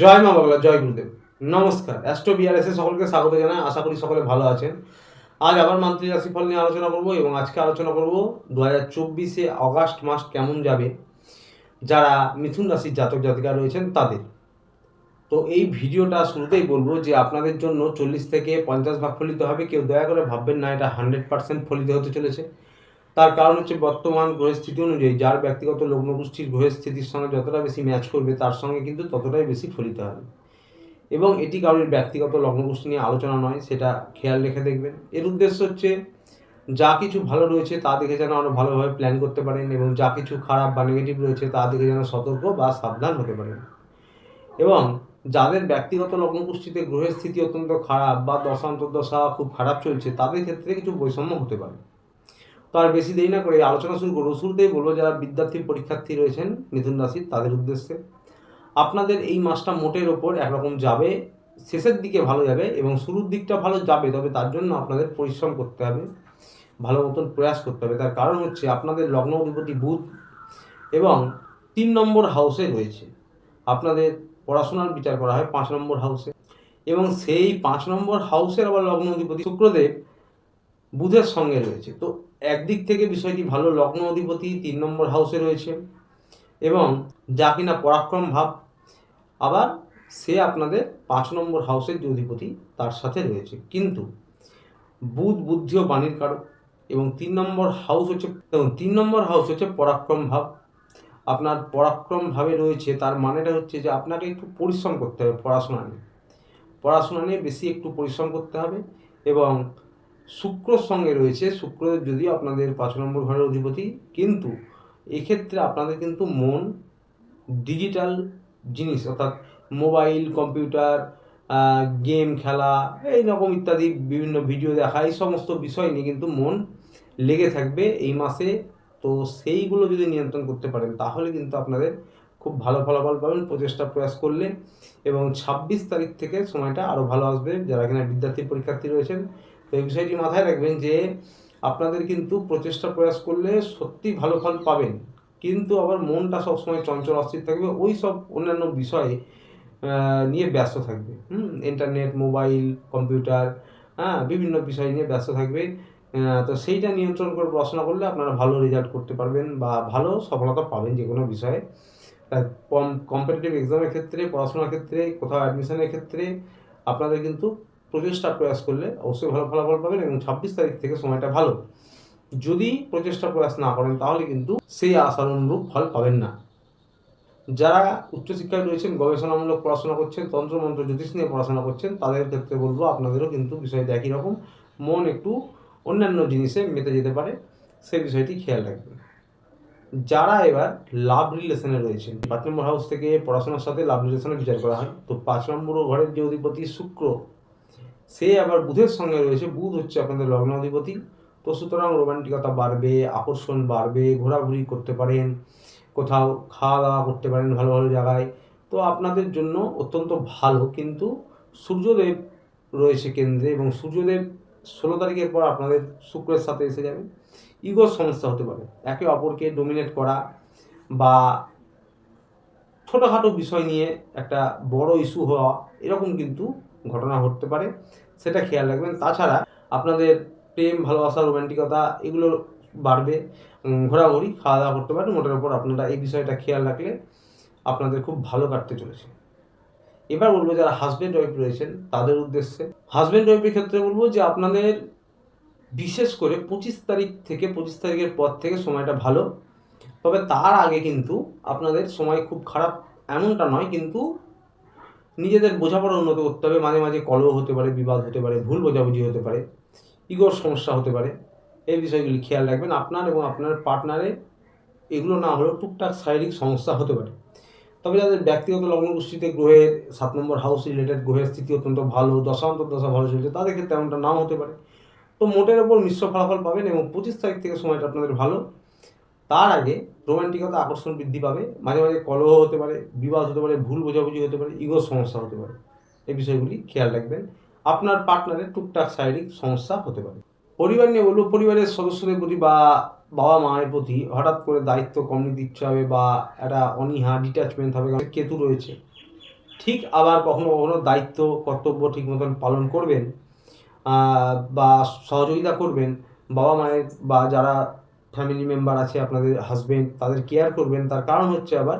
জয় মা বাংলা, জয় গুরুদেব। নমস্কার। অ্যাস্ট্রো বিআরএসে সকলকে স্বাগত জানাই। আশা করি সকলে ভালো আছেন। আজ আবার মান্থলি রাশিফল নিয়ে আলোচনা করব এবং আজকে আলোচনা করব দু হাজার চব্বিশে অগাস্ট মাস কেমন যাবে, যারা মিথুন রাশির জাতক জাতিকা রয়েছেন তাদের। তো এই ভিডিওটা শুরুতেই বলব যে আপনাদের জন্য চল্লিশ থেকে পঞ্চাশ ভাগ ফলিত হবে। কেউ দয়া করে ভাববেন না, এটা হান্ড্রেড পার্সেন্ট ফলিত হতে চলেছে। তার কারণ হচ্ছে বর্তমান গ্রহের স্থিতি অনুযায়ী, যার ব্যক্তিগত লগ্নগোষ্ঠীর গ্রহের স্থিতির সঙ্গে যতটা বেশি ম্যাচ করবে, তার সঙ্গে কিন্তু ততটাই বেশি ফলিত হবে। এবং এটি কারোর ব্যক্তিগত লগ্নগোষ্ঠী নিয়ে আলোচনা নয়, সেটা খেয়াল রেখে দেখবেন। এর উদ্দেশ্য হচ্ছে, যা কিছু ভালো রয়েছে তা দেখে যেন আরও ভালোভাবে প্ল্যান করতে পারেন এবং যা কিছু খারাপ বা নেগেটিভ রয়েছে তা দেখে যেন সতর্ক বা সাবধান হতে পারেন। এবং যাদের ব্যক্তিগত লগ্নগোষ্ঠীতে গ্রহের স্থিতি অত্যন্ত খারাপ বা দশান্তর্দশা খুব খারাপ চলছে, তাদের ক্ষেত্রে কিছু বৈষম্য হতে পারে। তো আর বেশি দেরি না করে আলোচনা শুরু করব। শুরুতেই বলব, যারা বিদ্যার্থী পরীক্ষার্থী রয়েছেন, মিথুন রাশির তাদের উদ্দেশ্যে। আপনাদের এই মাসটা মোটের ওপর একরকম যাবে, শেষের দিকে ভালো যাবে এবং শুরুর দিকটা ভালো যাবে, তবে তার জন্য আপনাদের পরিশ্রম করতে হবে, ভালো মতন প্রয়াস করতে হবে। তার কারণ হচ্ছে আপনাদের লগ্ন অধিপতি বুধ এবং তিন নম্বর হাউসে রয়েছে। আপনাদের পড়াশোনার বিচার করা হয় পাঁচ নম্বর হাউসে এবং সেই পাঁচ নম্বর হাউসের আবার লগ্ন অধিপতি শুক্রদেব বুধের সঙ্গে রয়েছে। তো একদিক থেকে বিষয়টি ভালো, লগ্ন অধিপতি, তিন নম্বর হাউসে রয়েছে। এবং যা কিনা পরাক্রম ভাব, আবার সে আপনাদের পাঁচ নম্বর হাউসের যে অধিপতি, তার সাথে রয়েছে। কিন্তু বুধ বুদ্ধি ও বাণীর কারক এবং তিন নম্বর হাউস হচ্ছে, এবং তিন নম্বর হাউস হচ্ছে পরাক্রম ভাব। আপনার পরাক্রম ভাবে রয়েছে, তার মানেটা হচ্ছে যে আপনাকে একটু পরিশ্রম করতে হবে পড়াশোনা নিয়ে। পড়াশোনা নিয়ে বেশি একটু পরিশ্রম করতে হবে এবং শুক্রর সঙ্গে রয়েছে, শুক্র যদিও আপনাদের পাঁচ নম্বর ঘরের অধিপতি, কিন্তু এক্ষেত্রে আপনাদের কিন্তু মন ডিজিটাল জিনিস, অর্থাৎ মোবাইল কম্পিউটার গেম খেলা এই রকম ইত্যাদি বিভিন্ন ভিডিও দেখা, এই সমস্ত বিষয় নিয়ে কিন্তু মন লেগে থাকবে এই মাসে। তো সেইগুলো যদি নিয়ন্ত্রণ করতে পারেন, তাহলে কিন্তু আপনাদের খুব ভালো ফলাফল পাবেন, প্রচেষ্টা প্রয়াস করলে। এবং ছাব্বিশ তারিখ থেকে সময়টা আরও ভালো আসবে, যারা কিনা বিদ্যার্থী পরীক্ষার্থী রয়েছেন তো এই বিষয়টি মাথায় রাখবেন যে আপনাদের কিন্তু প্রচেষ্টা প্রয়াস করলে সত্যি ভালো ফল পাবেন। কিন্তু আবার মনটা সবসময় চঞ্চল, অস্থির থাকবে। ওই সব অন্যান্য বিষয়ে নিয়ে ব্যস্ত থাকবে। হুম? ইন্টারনেট, মোবাইল, কম্পিউটার হ্যাঁ বিভিন্ন বিষয় নিয়ে ব্যস্ত থাকবে। তো সেইটা নিয়ন্ত্রণ করে পড়াশোনা করলে আপনারা ভালো রেজাল্ট করতে পারবেন বা ভালো সফলতা পাবেন যে কোনো বিষয়ে। তাই কম্পিটিটিভ এক্সামের ক্ষেত্রে, পড়াশোনার ক্ষেত্রে, কোথাও অ্যাডমিশনের ক্ষেত্রে আপনাদের কিন্তু প্রচেষ্টা প্রয়াস করলে অবশ্যই ভালো ফলাফল পাবেন এবং ছাব্বিশ তারিখ থেকে সময়টা ভালো। যদি প্রচেষ্টা প্রয়াস না করেন, তাহলে কিন্তু সেই আশার অনুরূপ ফল পাবেন না। যারা উচ্চশিক্ষায় রয়েছেন, গবেষণামূলক পড়াশোনা করছেন, তন্ত্রমন্ত্র জ্যোতিষ নিয়ে পড়াশোনা করছেন, তাদের ক্ষেত্রে বলব, আপনাদেরও কিন্তু বিষয়টা একই রকম। মন একটু অন্যান্য জিনিসে মেতে যেতে পারে সেই বিষয়টি খেয়াল রাখবেন। যারা এবার লাভ রিলেশনে রয়েছেন, পাঁচ নম্বর হাউস থেকে পড়াশোনার সাথে লাভ রিলেশনে বিচার করা হয়। তো পাঁচ নম্বর ঘরের যে অধিপতি শুক্র সে আবার বুধের সঙ্গে রয়েছে। বুধ হচ্ছে আপনাদের লগ্ন অধিপতি তো সুতরাং রোমান্টিকতা বাড়বে, আকর্ষণ বাড়বে, ঘোরাঘুরি করতে পারেন, কোথাও খাওয়া দাওয়া করতে পারেন ভালো ভালো জায়গায়। তো আপনাদের জন্য অত্যন্ত ভালো। কিন্তু সূর্যদেব রয়েছে কেন্দ্রে এবং সূর্যদেব ষোলো তারিখের পর আপনাদের শুক্রের সাথে এসে যাবে। ইগোর সমস্যা হতে পারে। একে অপরকে ডোমিনেট করা বা ছোটোখাটো বিষয় নিয়ে একটা বড় ইস্যু হওয়া, এরকম কিন্তু ঘটনা ঘটতে পারে, সেটা খেয়াল রাখবেন। তাছাড়া আপনাদের প্রেম, ভালোবাসা, রোমান্টিকতা এগুলো বাড়বে। ঘোরাঘুরি খাওয়া দাওয়া করতে পারেন মোটের ওপর আপনারা এই বিষয়টা খেয়াল রাখলে আপনাদের খুব ভালো কাটতে চলেছে। এবার বলব যারা হাজব্যান্ড ওয়াইফ রয়েছেন, তাদের উদ্দেশ্যে। হাজব্যান্ড ওয়াইফের ক্ষেত্রে বলব যে আপনাদের বিশেষ করে পঁচিশ তারিখ থেকে, পঁচিশ তারিখের পর থেকে সময়টা ভালো। তবে তার আগে কিন্তু আপনাদের সময় খুব খারাপ এমনটা নয়, কিন্তু নিজেদের বোঝাপড়া উন্নত করতে হবে। মাঝে মাঝে কলহ হতে পারে, বিবাদ হতে পারে, ভুল বোঝাবুঝি হতে পারে, ইগোর সমস্যা হতে পারে। এই বিষয়গুলি খেয়াল রাখবেন। আপনার এবং আপনার পার্টনারে এগুলো না হলেও টুকটাক শারীরিক সমস্যা হতে পারে। তবে যাদের ব্যক্তিগত লগ্নগোষ্ঠীতে গ্রহের সাত নম্বর হাউস রিলেটেড গ্রহের স্থিতি অত্যন্ত ভালো, দশান্তর দশা ভালো চলছে, তাদের ক্ষেত্রে এমনটা নাও হতে পারে। তো মোটের ওপর মিশ্র ফলাফল পাবেন এবং পঁচিশ তারিখ থেকে সময়টা আপনাদের ভালো। তার আগে রোমান্টিকতা, আকর্ষণ বৃদ্ধি পাবে। মাঝে মাঝে কলহ হতে পারে, বিবাদ হতে পারে, ভুল বোঝাবুঝি হতে পারে ইগোর সমস্যা হতে পারে। এই বিষয়গুলি খেয়াল রাখবেন। আপনার পার্টনারের টুকটাক শারীরিক সমস্যা হতে পারে। পরিবার নিয়ে বলব পরিবারের সদস্যদের প্রতি বা বাবা মায়ের প্রতি হঠাৎ করে দায়িত্ব কম নিতে ইচ্ছে হবে বা একটা অনীহা ডিট্যাচমেন্ট হবে কেতু রয়েছে। ঠিক আবার কখনো কখনো দায়িত্ব, কর্তব্য ঠিক মতন পালন করবেন বা সহযোগিতা করবেন বাবা মায়ের বা যারা ফ্যামিলি মেম্বার আছে, আপনাদের হাজবেন্ড তাদের কেয়ার করবেন। তার কারণ হচ্ছে আবার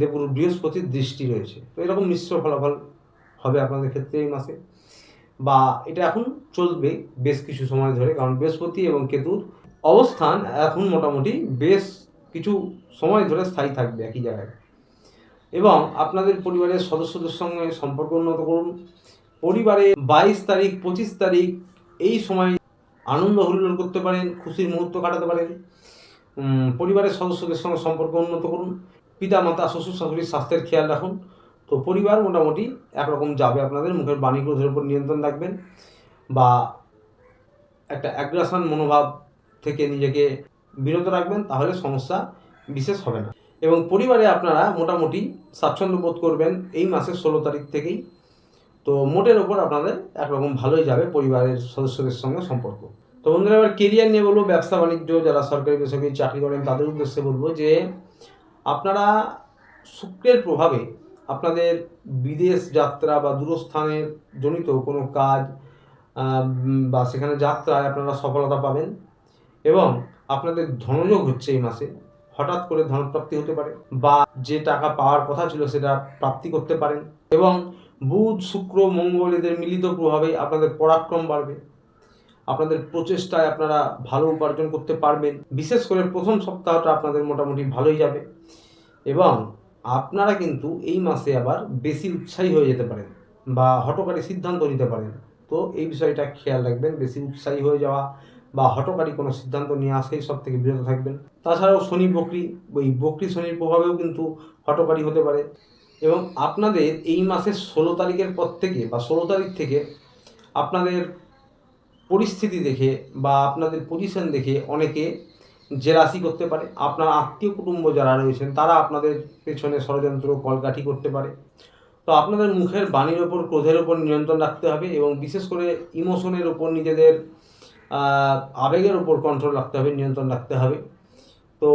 দেবগুরু বৃহস্পতির দৃষ্টি রয়েছে। তো এরকম মিশ্র ফলাফল হবে আপনাদের ক্ষেত্রে এই মাসে। বা এটা এখন চলবে বেশ কিছু সময় ধরে, কারণ বৃহস্পতি এবং কেতুর অবস্থান এখন মোটামুটি বেশ কিছু সময় ধরে স্থায়ী থাকবে একই জায়গায়। এবং আপনাদের পরিবারের সদস্যদের সঙ্গে সম্পর্ক উন্নত করুন। পরিবারে বাইশ তারিখ, পঁচিশ তারিখ এই সময় আনন্দ হুল্লোড় করতে পারেন, খুশির মুহূর্ত কাটাতে পারেন। পরিবারের সদস্যদের সঙ্গে সম্পর্ক উন্নত করুন। পিতা, মাতা, শ্বশুর, শাশুড়ির স্বাস্থ্যের খেয়াল রাখুন। তো পরিবার মোটামুটি একরকম যাবে আপনাদের, মুখের বাণী ক্রোধের উপর নিয়ন্ত্রণ রাখবেন বা একটা অ্যাগ্রাসন মনোভাব থেকে নিজেকে বিরত রাখবেন, তাহলে সমস্যা বিশেষ হবে না। এবং পরিবারে আপনারা মোটামুটি স্বাচ্ছন্দ্য বোধ করবেন এই মাসের ষোলো তারিখ থেকেই। তো মোটের ওপর আপনাদের একরকম ভালোই যাবে পরিবারের সদস্যদের সঙ্গে সম্পর্ক। তো বন্ধুরা, এবার কেরিয়ার নিয়ে বলব, ব্যবসা বাণিজ্য, যারা সরকারি বেসরকারি চাকরি করেন, তাদের উদ্দেশ্যে বলব যে, আপনারা শুক্রের প্রভাবে আপনাদের বিদেশ যাত্রা বা দূরস্থানের জনিত কোনো কাজ বা সেখানে যাত্রায় আপনারা সফলতা পাবেন এবং আপনাদের ধনযোগ হচ্ছে এই মাসে। হঠাৎ করে ধনপ্রাপ্তি হতে পারে বা যে টাকা পাওয়ার কথা ছিল সেটা প্রাপ্তি করতে পারেন এবং বুধ, শুক্র, মঙ্গল এদের মিলিত প্রভাবে আপনাদের পরাক্রম বাড়বে। আপনাদের প্রচেষ্টায় আপনারা ভালো উপার্জন করতে পারবেন। বিশেষ করে প্রথম সপ্তাহটা আপনাদের মোটামুটি ভালোই যাবে। এবং আপনারা কিন্তু এই মাসে আবার বেশি উৎসাহী হয়ে যেতে পারেন বা হটকারী সিদ্ধান্ত নিতে পারেন। তো এই বিষয়টা খেয়াল রাখবেন, বেশি উৎসাহী হয়ে যাওয়া বা হটকারী কোনো সিদ্ধান্ত নিয়ে আসা সব থেকে বিরত থাকবেন। তাছাড়াও শনি বকরি, ওই বকরি শনির প্রভাবেও কিন্তু হটকারী হতে পারে। এবং আপনাদের এই মাসের ষোলো তারিখের পর থেকে বা ষোলো তারিখ থেকে আপনাদের পরিস্থিতি দেখে বা আপনাদের পজিশন দেখে অনেকে জেলাসি করতে পারে। আপনার আত্মীয় কুটুম্ব যারা রয়েছেন, তারা আপনাদের পেছনে ষড়যন্ত্র, কলকাঠি করতে পারে। তো আপনাদের মুখের বাণীর ওপর, ক্রোধের ওপর নিয়ন্ত্রণ রাখতে হবে এবং বিশেষ করে ইমোশনের ওপর নিজেদের আবেগের ওপর কন্ট্রোল রাখতে হবে, নিয়ন্ত্রণ রাখতে হবে। তো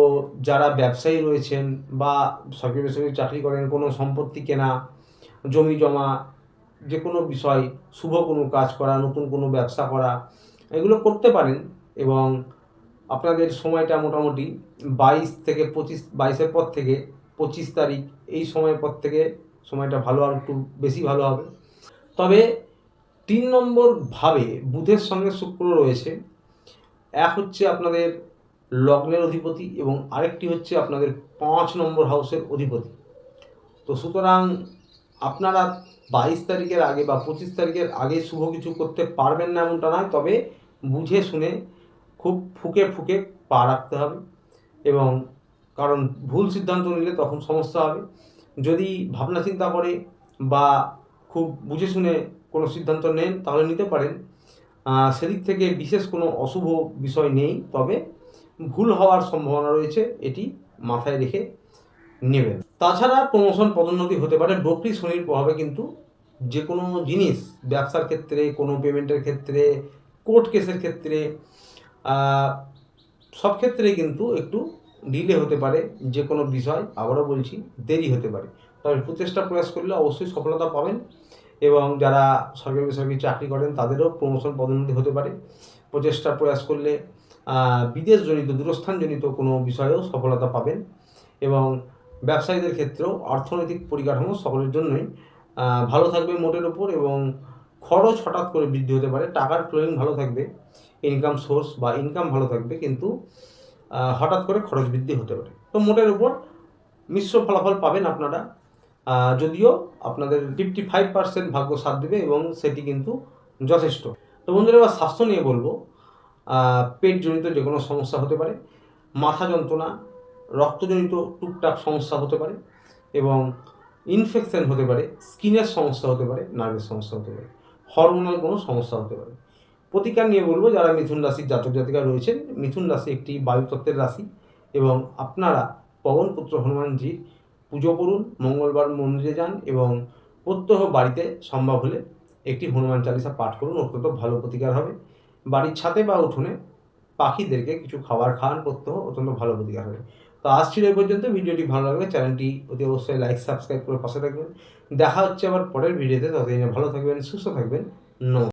যারা ব্যবসায়ী রয়েছেন বা সরকারি বেসরকারি চাকরি করেন, কোনো সম্পত্তি কেনা, জমি জমা যে কোনো বিষয়, শুভ কোনো কাজ করা, নতুন কোনো ব্যবসা করা, এগুলো করতে পারেন এবং আপনাদের সময়টা মোটামুটি বাইশ থেকে পঁচিশ, বাইশের পর থেকে পঁচিশ তারিখ এই সময়ের পর থেকে সময়টা ভালো আর একটু বেশি ভালো হবে। তবে তিন নম্বর ভাবে বুধের সঙ্গে শুক্র রয়েছে। এক হচ্ছে আপনাদের লগ্নের অধিপতি এবং আরেকটি হচ্ছে আপনাদের পাঁচ নম্বর হাউসের অধিপতি। তো সুতরাং আপনারা বাইশ তারিখের আগে বা পঁচিশ তারিখের আগে শুভ কিছু করতে পারবেন না এমনটা নয়, তবে বুঝে শুনে খুব ফুকে ফুকে পা রাখতে হবে এবং কারণ ভুল সিদ্ধান্ত নিলে তখন সমস্যা হবে। যদি ভাবনা চিন্তা করে বা খুব বুঝে শুনে কোনো সিদ্ধান্ত নেন, তাহলে নিতে পারেন। সেদিক থেকে বিশেষ কোনো অশুভ বিষয় নেই, তবে ভুল হওয়ার সম্ভাবনা রয়েছে, এটি মাথায় রেখে নেবেন। তাছাড়া প্রমোশন পদোন্নতি হতে পারে, বকরি শনির প্রভাবে কিন্তু যে কোনো জিনিস, ব্যবসার ক্ষেত্রে, কোনো পেমেন্টের ক্ষেত্রে, কোর্ট কেসের ক্ষেত্রে সব ক্ষেত্রেই কিন্তু একটু ডিলে হতে পারে যে কোনো বিষয়, আবারও বলছি, দেরি হতে পারে। তবে প্রচেষ্টা প্রয়াস করলে অবশ্যই সফলতা পাবেন এবং যারা সরকারি বেসরকারি চাকরি করেন, তাদেরও প্রমোশন পদোন্নতি হতে পারে। প্রচেষ্টা প্রয়াস করলে বিদেশজনিত, দূরস্থানজনিত কোনো বিষয়েও সফলতা পাবেন এবং ব্যবসায়ীদের ক্ষেত্রেও অর্থনৈতিক পরিকাঠামো সকলের জন্যই ভালো থাকবে মোটের ওপর এবং খরচ হঠাৎ করে বৃদ্ধি হতে পারে, টাকার ফ্লোয়িং ভালো থাকবে ইনকাম সোর্স বা ইনকাম ভালো থাকবে, কিন্তু হঠাৎ করে খরচ বৃদ্ধি হতে পারে। তো মোটের উপর মিশ্র ফলাফল পাবেন আপনারা যদিও আপনাদের ফিফটি ফাইভ পার্সেন্ট ভাগ্য সাথ দেবে এবং সেটি কিন্তু যথেষ্ট। তো বন্ধুরা, এবার স্বাস্থ্য নিয়ে বলব পেটজনিত যে কোনো সমস্যা হতে পারে, মাথা যন্ত্রণা রক্তজনিত টুকটাক সমস্যা হতে পারে এবং ইনফেকশন হতে পারে, স্কিনের সমস্যা হতে পারে, নার্ভের সমস্যা হতে পারে হরমোনাল কোনো সমস্যা হতে পারে। প্রতিকার নিয়ে বলব, যারা মিথুন রাশির জাতক জাতিকা রয়েছেন, মিথুন রাশি একটি বায়ুতত্ত্বের রাশি এবং আপনারা পবনপুত্র হনুমানজির পুজো করুন, মঙ্গলবার মন্দিরে যান এবং প্রত্যহ বাড়িতে সম্ভব হলে একটি হনুমান চালিসা পাঠ করুন, অত্যন্ত ভালো প্রতিকার হবে। বাড়ির ছাদে বা উঠোনে পাখিদেরকে কিছু খাবার খাওয়ান প্রত্যহ অত্যন্ত ভালো প্রতিকার হবে। তো আসছিল এই পর্যন্ত। ভিডিওটি ভালো লাগলে চ্যানেলটি অতি অবশ্যই লাইক সাবস্ক্রাইব করে পাশে থাকবেন। দেখা হচ্ছে আবার পরের ভিডিওতে। ততদিনে ভালো থাকবেন, সুস্থ থাকবেন। নমস্কার।